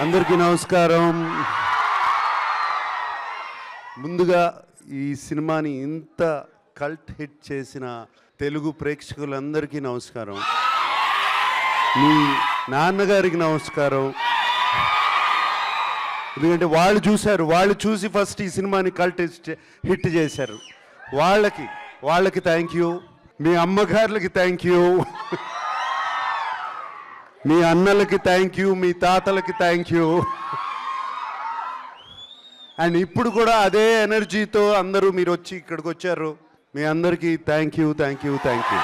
అందరికీ నమస్కారం. ముందుగా ఈ సినిమాని ఇంత కల్ట్ హిట్ చేసిన తెలుగు ప్రేక్షకులందరికీ నమస్కారం. మీ నాన్నగారికి నమస్కారం. ఎందుకంటే వాళ్ళు చూశారు వాళ్ళు చూసి ఫస్ట్ ఈ సినిమాని కల్ట్ హిట్ చేశారు. వాళ్ళకి వాళ్ళకి థ్యాంక్ యూ మీ అమ్మగారులకి థ్యాంక్ యూ మీ అన్నలకి థ్యాంక్ యూ మీ తాతలకి థ్యాంక్ యూ అండ్ ఇప్పుడు కూడా అదే ఎనర్జీతో అందరూ మీరు వచ్చి ఇక్కడికి వచ్చారు. మీ అందరికీ thank you thank you thank you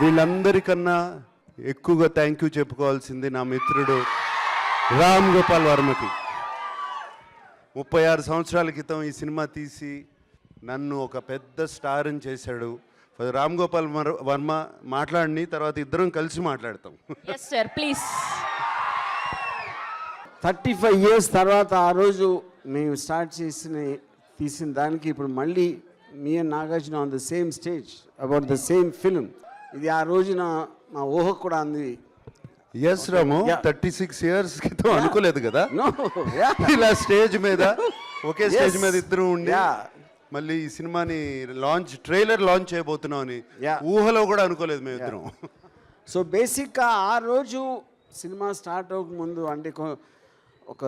వీళ్ళందరికన్నా ఎక్కువగా థ్యాంక్ యూ చెప్పుకోవాల్సింది నా మిత్రుడు రామ్ గోపాల్ వర్మకి. ముప్పై ఆరు సంవత్సరాల క్రితం ఈ సినిమా తీసి నన్ను ఒక పెద్ద స్టార్ని చేశాడు. రామ్ గోపాల్ వర్మ మాట్లాడిని తర్వాత ఇద్దరం కలిసి మాట్లాడతాం. Sir please thirty five years తర్వాత ఆ రోజు మేము స్టార్ట్ చేసిన తీసిన దానికి ఇప్పుడు మళ్ళీ me and Nagarjuna on the same stage about the same film ఇది ఆ రోజున మా ఊహ కూడా అంది. Yes Ramu. Thirty six years క్రితం అనుకోలేదు కదా? నో ఇలా స్టేజ్ మీద ఒకే స్టేజ్. మీద ఇద్దరు ఉండి. మళ్ళీ ఈ సినిమాని లాంచ్ ట్రైలర్ లాంచ్ చేయబోతున్నాం అని Yeah. ఊహలో కూడా అనుకోలేదు మేము ఇద్దరం. సో బేసిక్గా ఆ రోజు సినిమా స్టార్ట్ అవ్వకముందు అంటే కొ- ఒక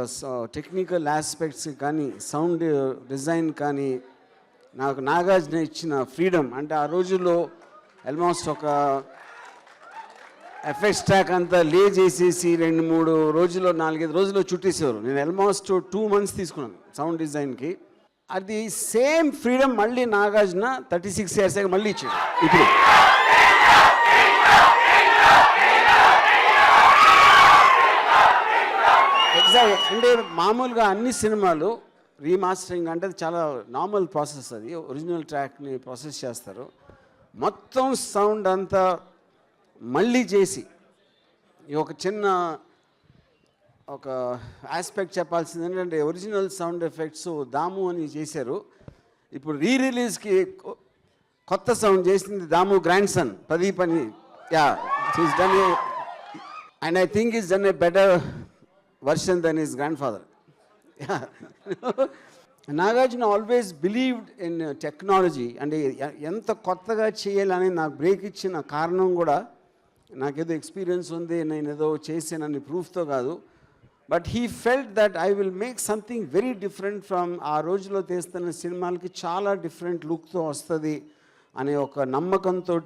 టెక్నికల్ ఆస్పెక్ట్స్ కానీ సౌండ్ డిజైన్ కానీ నాకు నాగార్జున ఇచ్చిన ఫ్రీడమ్ అంటే ఆ రోజుల్లో ఆల్మోస్ట్ ఒక ఎఫెక్ట్ స్టాక్ అంతా లే చేసేసి రెండు మూడు రోజుల్లో నాలుగైదు రోజుల్లో చుట్టేసేవారు. నేను ఆల్మోస్ట్ టూ మంత్స్ తీసుకున్నాను సౌండ్ డిజైన్కి అది సేమ్ ఫ్రీడమ్ మళ్ళీ నాగార్జున థర్టీ సిక్స్ ఇయర్స్ మళ్ళీ ఇచ్చాడు. ఇప్పుడు. ఎగ్జాక్ట్ అంటే మామూలుగా అన్ని సినిమాలు రీమాస్టరింగ్ అంటే చాలా నార్మల్ ప్రాసెస్ అది. ఒరిజినల్ ట్రాక్ని ప్రాసెస్ చేస్తారు. మొత్తం సౌండ్ అంతా మళ్ళీ చేసి ఈ ఒక చిన్న ఒక ఆస్పెక్ట్ చెప్పాల్సింది ఏంటంటే ఒరిజినల్ సౌండ్ ఎఫెక్ట్స్ దాము అని చేశారు. ఇప్పుడు రీ రిలీజ్కి కొత్త సౌండ్ చేసింది దాము గ్రాండ్ సన్ ప్రదీప్ అని. Yeah done and I think is done a better version then is grandfather Nagarjuna always believed in technology అంటే ఎంత కొత్తగా చేయాలని నాకు బ్రేక్ ఇచ్చిన కారణం కూడా నాకేదో ఎక్స్పీరియన్స్ ఉంది నేను ఏదో చేసానని ప్రూఫ్తో కాదు. But he felt that I will make something very different from ఆ రోజులో తీస్తున్న సినిమాలకి చాలా డిఫరెంట్ లుక్తో వస్తుంది అనే ఒక నమ్మకంతో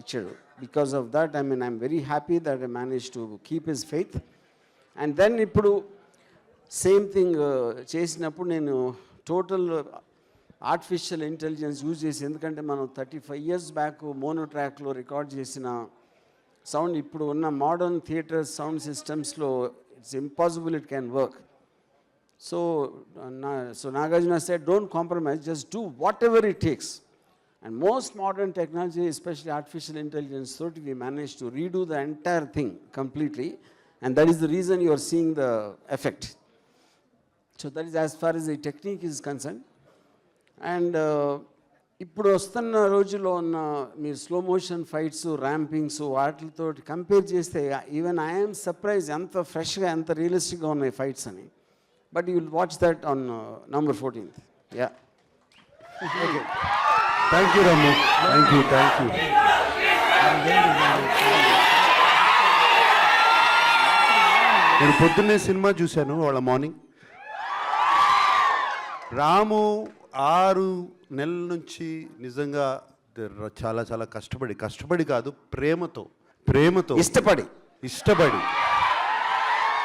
ఇచ్చాడు. Because of that I mean I'm very happy that I manage to keep his faith and then ఇప్పుడు సేమ్ థింగ్ చేసినప్పుడు నేను టోటల్ ఆర్టిఫిషియల్ ఇంటెలిజెన్స్ యూజ్ చేసి ఎందుకంటే మనం thirty five years back mono ట్రాక్లో రికార్డ్ చేసిన సౌండ్ ఇప్పుడు ఉన్న మోడర్న్ థియేటర్ సౌండ్ సిస్టమ్స్లో It's impossible it can work. So, uh, so Nagarjuna said, don't compromise, just do whatever it takes. And most modern technology, especially artificial intelligence, totally managed to redo the entire thing completely. And that is the reason you are seeing the effect. So that is as far as the technique is concerned. And uh, ఇప్పుడు వస్తున్న రోజుల్లో ఉన్న మీరు slow motion fights ర్యాంపింగ్స్ వాటితో compare చేస్తే even I'm surprise ఎంత ఫ్రెష్గా ఎంత రియలిస్టిక్గా ఉన్నాయి ఫైట్స్ అని. But you will watch that on November fourteenth yeah thank you రమ్మ థ్యాంక్ యూ థ్యాంక్ యూ నేను పొద్దున్నే సినిమా చూశాను వాళ్ళ మార్నింగ్ రాము ఆరు నెలల నుంచి నిజంగా చాలా చాలా కష్టపడి కష్టపడి కాదు ప్రేమతో ప్రేమతో ఇష్టపడి. ఇష్టపడి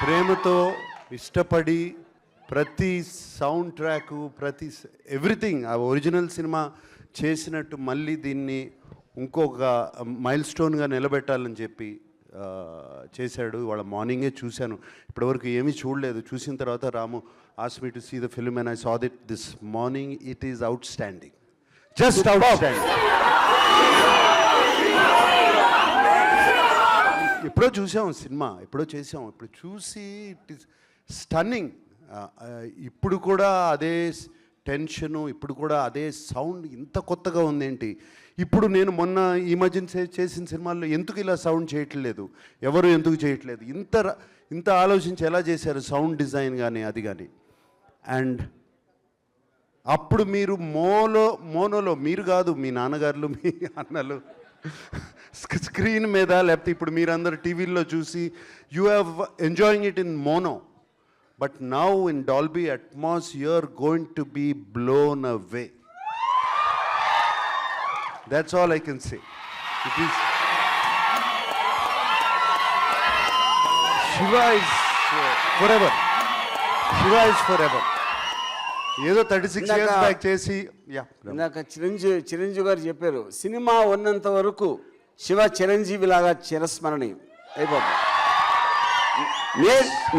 ప్రేమతో ఇష్టపడి ప్రతి సౌండ్ ట్రాక్ ప్రతి ఎవ్రీథింగ్ ఆ ఒరిజినల్ సినిమా చేసినట్టు మళ్ళీ దీన్ని ఇంకొక మైల్ స్టోన్గా నిలబెట్టాలని చెప్పి చేశాడు. వాళ్ళ మార్నింగే చూశాను. ఇప్పటివరకు ఏమీ చూడలేదు. చూసిన తర్వాత రాము ఆస్ me to see the film and I saw it this morning it is outstanding just outstanding ఎప్పుడో చూసాం సినిమా. ఎప్పుడో చేసాం. ఇప్పుడు చూసి ఇట్ ఇస్ స్టన్నింగ్ ఇప్పుడు కూడా అదే టెన్షను ఇప్పుడు కూడా అదే సౌండ్ ఇంత కొత్తగా ఉందేంటి? ఇప్పుడు నేను మొన్న ఈ చేసిన సినిమాల్లో ఎందుకు ఇలా సౌండ్ చేయట్లేదు? ఎవరు ఎందుకు చేయట్లేదు? ఇంత ఇంత ఆలోచించి ఎలా చేశారు సౌండ్ డిజైన్ కానీ అది కానీ అండ్ అప్పుడు మీరు మోలో మోనోలో మీరు కాదు మీ నాన్నగారులు మీ అన్నలు స్క్రీన్ మీద లేకపోతే ఇప్పుడు మీరందరూ టీవీల్లో చూసి you have enjoying it in mono. But now in Dolby Atmos you're going to be blown away that's all I can say it is Shiva is forever Shiva is forever ఏదో thirty six years back చేసి ఇందాక చిరంజీవి చిరంజీవి గారు చెప్పారు cinema ఉన్నంత వరకు శివ చిరంజీవి లాగా చిరస్మరణీయం. అయిపోతుంది.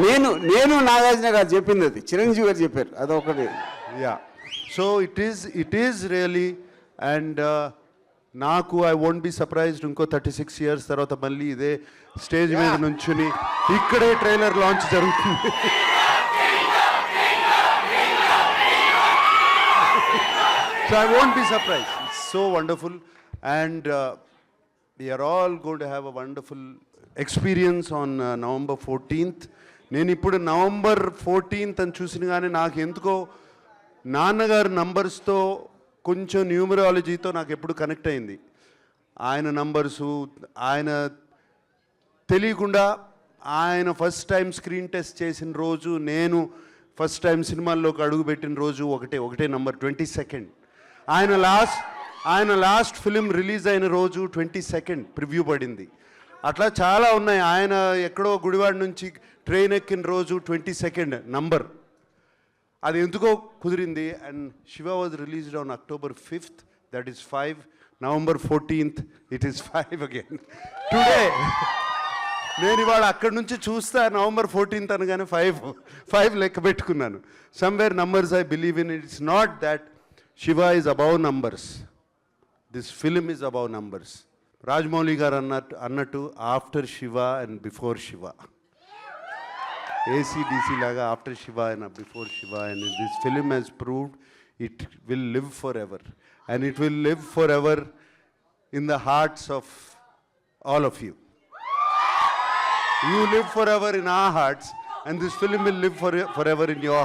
నేను నేను నాగార్జున గారు చెప్పింది అది. చిరంజీవి గారు చెప్పారు. అదొకటి. Yeah so it is it is really and నాకు ఐ వోంట్ బి సర్ప్రైజ్డ్ ఇంకో థర్టీ సిక్స్ ఇయర్స్ తర్వాత మళ్ళీ ఇదే స్టేజ్ మీద. నుంచుని ఇక్కడే ట్రైలర్ లాంచ్ జరుగుతుంది. So I won't be surprise it's so wonderful and we're all gonna have a wonderful experience on November fourteenth నేను ఇప్పుడు నవంబర్ ఫోర్టీన్త్ అని చూసిన కానీ నాకు ఎందుకో నాన్నగారు నంబర్స్తో కొంచెం న్యూమరాలజీతో నాకు ఎప్పుడు కనెక్ట్ అయింది. ఆయన నంబర్సు ఆయన తెలియకుండా ఆయన ఫస్ట్ టైం స్క్రీన్ టెస్ట్ చేసిన రోజు నేను ఫస్ట్ టైం సినిమాల్లోకి అడుగుపెట్టిన రోజు ఒకటే ఒకటే నంబర్ ట్వంటీ సెకండ్ ఆయన లాస్ట్ ఆయన లాస్ట్ ఫిలిం రిలీజ్ అయిన రోజు ట్వంటీ సెకండ్ ప్రివ్యూ పడింది. అట్లా చాలా ఉన్నాయి. ఆయన ఎక్కడో గుడివాడ నుంచి ట్రైన్ ఎక్కిన రోజు ట్వంటీ సెకండ్ నంబర్. అది ఎందుకో కుదిరింది. And Shiva was released on October fifth that is five November fourteenth it is five again today నేను ఇవాళ అక్కడి నుంచి చూస్తా నవంబర్ ఫోర్టీన్త్ అనగానే ఫైవ్ ఫైవ్ లెక్క పెట్టుకున్నాను. Somewhere numbers I believe in it's not that Shiva is above numbers this film is above numbers Rajamouli garu అన్నట్టు అన్నట్టు after Shiva and before Shiva AC DC లాగా after Shiva and before Shiva and this film has proved it will live forever and it will live forever in the hearts of all of you you live forever in a hearts and this film will live for forever in your